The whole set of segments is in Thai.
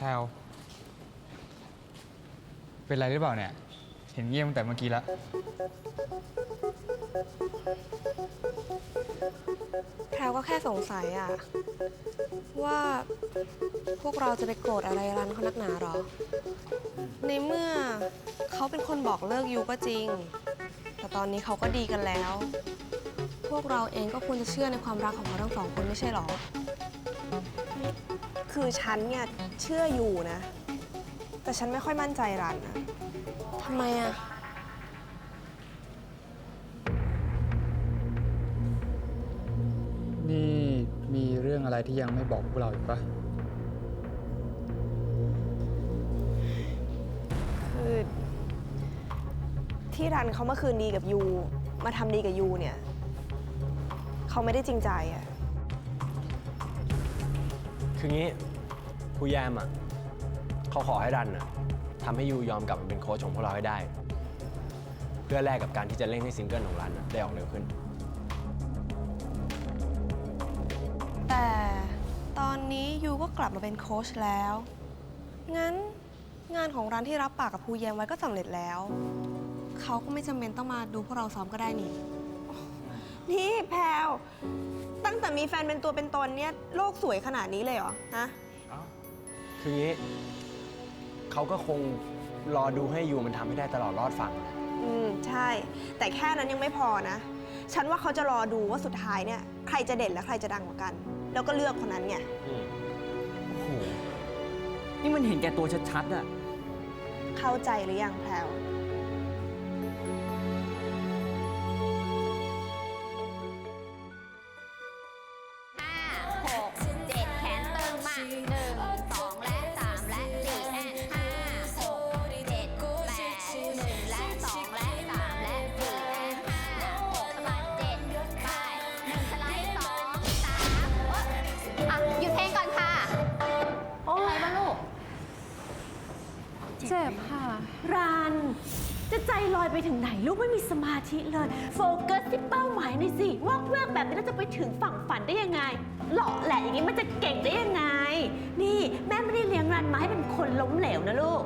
พลวเป็นไรหรือเปล่าเนี่ย เห็นเงียบตั้งแต่เมื่อกี้แล้ว แพรวก็แค่สงสัยอะว่าพวกเราจะไปโกรธอะไรรันเขานักหนาหรอ ในเมื่อเขาเป็นคนบอกเลิกยูก็จริง แต่ตอนนี้เขาก็ดีกันแล้ว พวกเราเองก็ควรจะเชื่อในความรักของเขาทั้งสองคนไม่ใช่หรอ คือฉันเนี่ยเชื่ออยู่นะ แต่ฉันไม่ค่อยมั่นใจรันนะทำไมอะนี่มีเรื่องอะไรที่ยังไม่บอกพวกเราอีกปะคือที่รันเขามาคืนดีกับยู มาทำดีกับยูเนี่ย เขาไม่ได้จริงใจอะ คืองี้ ครูแยมอะเขาขอให้รันอะทำให้ยูยอมกลับมาเป็นโค้ชของพวกเราให้ได้ เพื่อแลกกับการที่จะเร่งให้ซิงเกิลของรันอะได้ออกเร็วขึ้น แต่ตอนนี้ยูก็กลับมาเป็นโค้ชแล้ว งั้นงานของร้านที่รับปากกับภูเยมไว้ก็สำเร็จแล้ว เขาก็ไม่จำเป็นต้องมาดูพวกเราซ้อมก็ได้นี่ นี่แพลวตั้งแต่มีแฟนเป็นตัวเป็นตนเนี่ย โลกสวยขนาดนี้เลยเหรอ ฮะ คืองี้เขาก็คงรอดูให้ยูมันทำให้ได้ตลอดรอดฝั่งนะอืม ใช่ แต่แค่นั้นยังไม่พอนะ ฉันว่าเขาจะรอดูว่าสุดท้ายเนี่ย ใครจะเด่นและใครจะดังกว่ากัน แล้วก็เลือกคนนั้นไงอืมโอ้โห นี่มันเห็นแก่ตัวชัดๆอะเข้าใจหรือยังแพลว เจ็บค่ะ รัน จะใจลอยไปถึงไหนลูกไม่มีสมาธิเลย โฟกัสที่เป้าหมายหน่อยสิวอกแวกแบบนี้แล้วจะไปถึงฝั่งฝันได้ยังไง หล่อแหละอย่างนี้มันจะเก่งได้ยังไง นี่แม่ไม่ได้เลี้ยงรันมาให้เป็นคนล้มเหลวนะลูก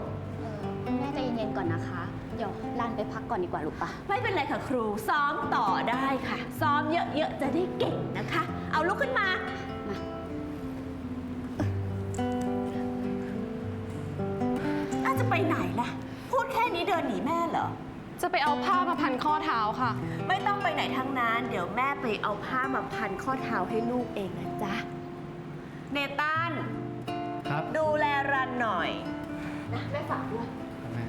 เออแม่ใจเย็นๆก่อนนะคะ เดี๋ยวรันไปพักก่อนดีกว่าลูกปะไม่เป็นไรค่ะครู ซ้อมต่อได้ค่ะ ซ้อมเยอะๆจะได้เก่งนะคะ เอาลุกขึ้นมามาอา แค่นี้เดินหนีแม่เหรอ จะไปเอาผ้ามาพันข้อเท้าค่ะ ไม่ต้องไปไหนทั้งนั้น เดี๋ยวแม่ไปเอาผ้ามาพันข้อเท้าให้ลูกเองนะจ๊ะ เนตัน ครับดูแลรันหน่อยนะแม่ฝากด้วยแม่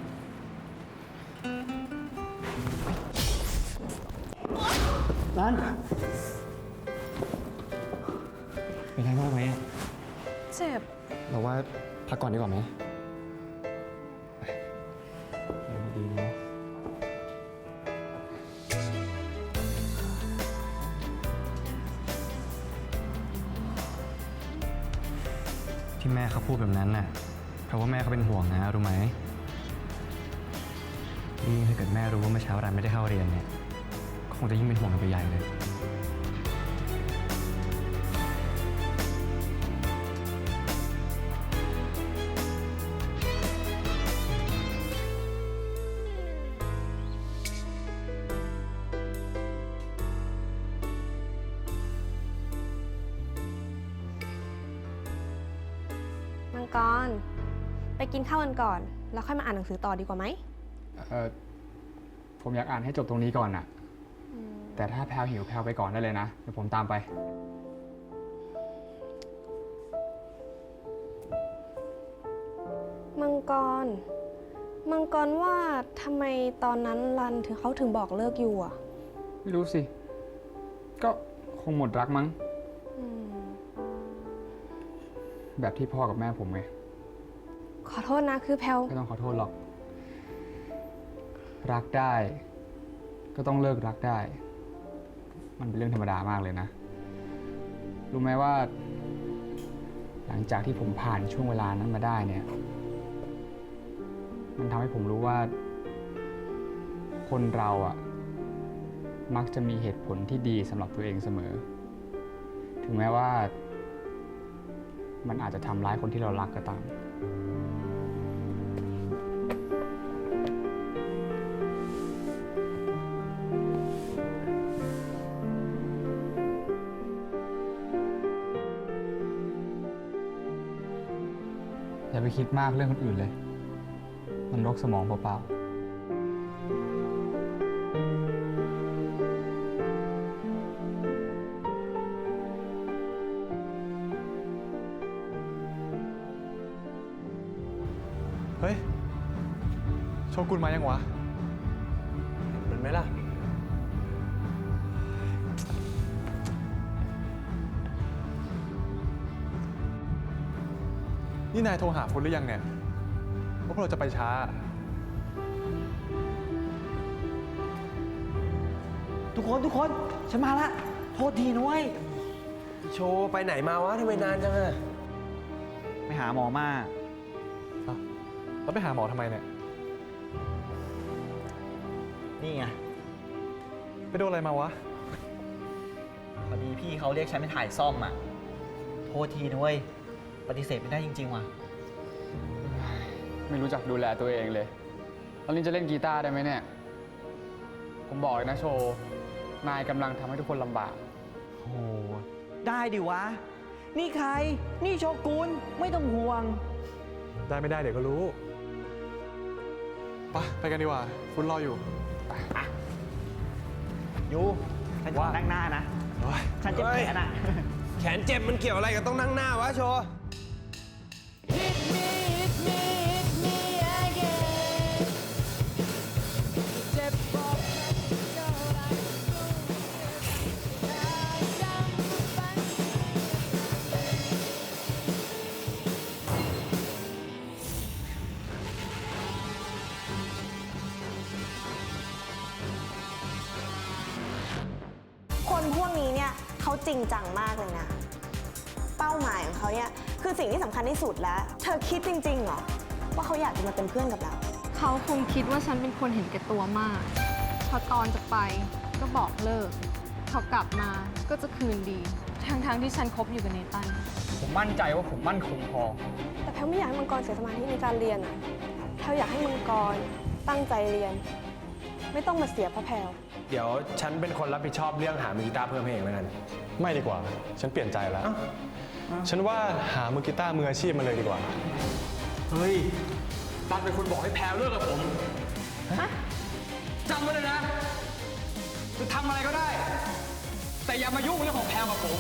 รันเป็นไงบ้างไหมเจ็บ เราว่าพักก่อนดีกว่าไหม ที่แม่เขาพูดแบบนั้นน่ะ เพราะว่าแม่เขาเป็นห่วงนะรู้ไหมยิ่งถ้าเกิดแม่รู้ว่าเมื่อเช้ารันไม่ได้เข้าเรียนเนี่ย คงจะยิ่งเป็นห่วงกันไปใหญ่เลย กรไปกินข้าวกันก่อน แล้วค่อยมาอ่านหนังสือต่อดีกว่าไหมเออผมอยากอ่านให้จบตรงนี้ก่อนน่ะ แต่ถ้าแพลวหิวแพลวไปก่อนได้เลยนะ เดี๋ยวผมตามไป มังกร มังกรว่าทำไมตอนนั้นรันถึงเขาถึงบอกเลิกอยู่อะ ไม่รู้สิ ก็คงหมดรักมั้ง แบบที่พ่อกับแม่ผมไงขอโทษนะคือแพลวไม่ต้องขอโทษหรอก รักได้ ก็ต้องเลิกรักได้ มันเป็นเรื่องธรรมดามากเลยนะ รู้ไหมว่า หลังจากที่ผมผ่านช่วงเวลานั้นมาได้เนี่ย มันทำให้ผมรู้ว่า คนเราอะมักจะมีเหตุผลที่ดีสำหรับตัวเองเสมอ ถึงแม้ว่าบ มันอาจจะทำร้ายคนที่เรารักก็ตาม อย่าไปคิดมากเรื่องคนอื่นเลย มันรกสมองเปล่าๆ เฮ้ย โชกุนมายังวะ เห็นมันไหมล่ะ นี่นายโทรหาพุทธหรือยังเนี่ยว่าพวกเราจะไปช้า ทุกคนทุกคนฉันมาละโทษทีนะเว้ยโชว์ไปไหนมาวะทำไมนานจังอะไปหาหมอมา แล้วไปหาหมอทำไมเนี่ย นี่ไง ไปโดนอะไรมาวะ พอดีพี่เขาเรียกฉันไปถ่ายซ่อมอะ โทษทีนะเว้ย ปฏิเสธไม่ได้จริง ๆ ว่ะ ไม่รู้จักดูแลตัวเองเลยตอนนี้จะเล่นกีตาร์ได้ไหมเนี่ย ผมบอกเลยนะโชว์ นายกำลังทำให้ทุกคนลำบาก โอ้ได้ดิวะ นี่ใคร นี่โชกุนไม่ต้องห่วง ได้ไม่ได้เดี๋ยวก็รู้ไปะไปกันดีกว่าฟุตรออยู่ ยูฉันจะว่า นั่งหน้านะ โอ้ยฉันเจ็บแขนอะ แขนเจ็บมันเกี่ยวอะไรกับต้องนั่งหน้าวะโชว์ จริงจังมากเลยนะ เป้าหมายของเขาเนี่ยคือสิ่งที่สำคัญที่สุดแล้ว เธอคิดจริงๆเหรอว่าเขาอยากจะมาเป็นเพื่อนกับเรา เขาคงคิดว่าฉันเป็นคนเห็นแก่ตัวมาก พอตอนจะไปก็บอกเลิก พอกลับมาก็จะคืนดี ทั้งๆที่ฉันคบอยู่กับเนตัน ผมมั่นใจว่าผมมั่นคงพอ แต่แพลไม่อยากให้มังกรเสียสมาธิในการเรียนอะแพลอยากให้มังกรตั้งใจเรียน ไม่ต้องมาเสียเพราะแพล เดี๋ยวฉันเป็นคนรับผิดชอบเรื่องหามือกีตาร์เพิ่มให้เองแล้วกัน ไม่ดีกว่า ฉันเปลี่ยนใจแล้ว ฉันว่าหามือกีตาร์มืออาชีพมาเลยดีกว่า เฮ้ยตันเป็นคนบอกให้แพลเลิกกับผมจำไว้เลยนะ จะทำอะไรก็ได้ แต่อย่ามายุ่งเรื่องของแพลกับผม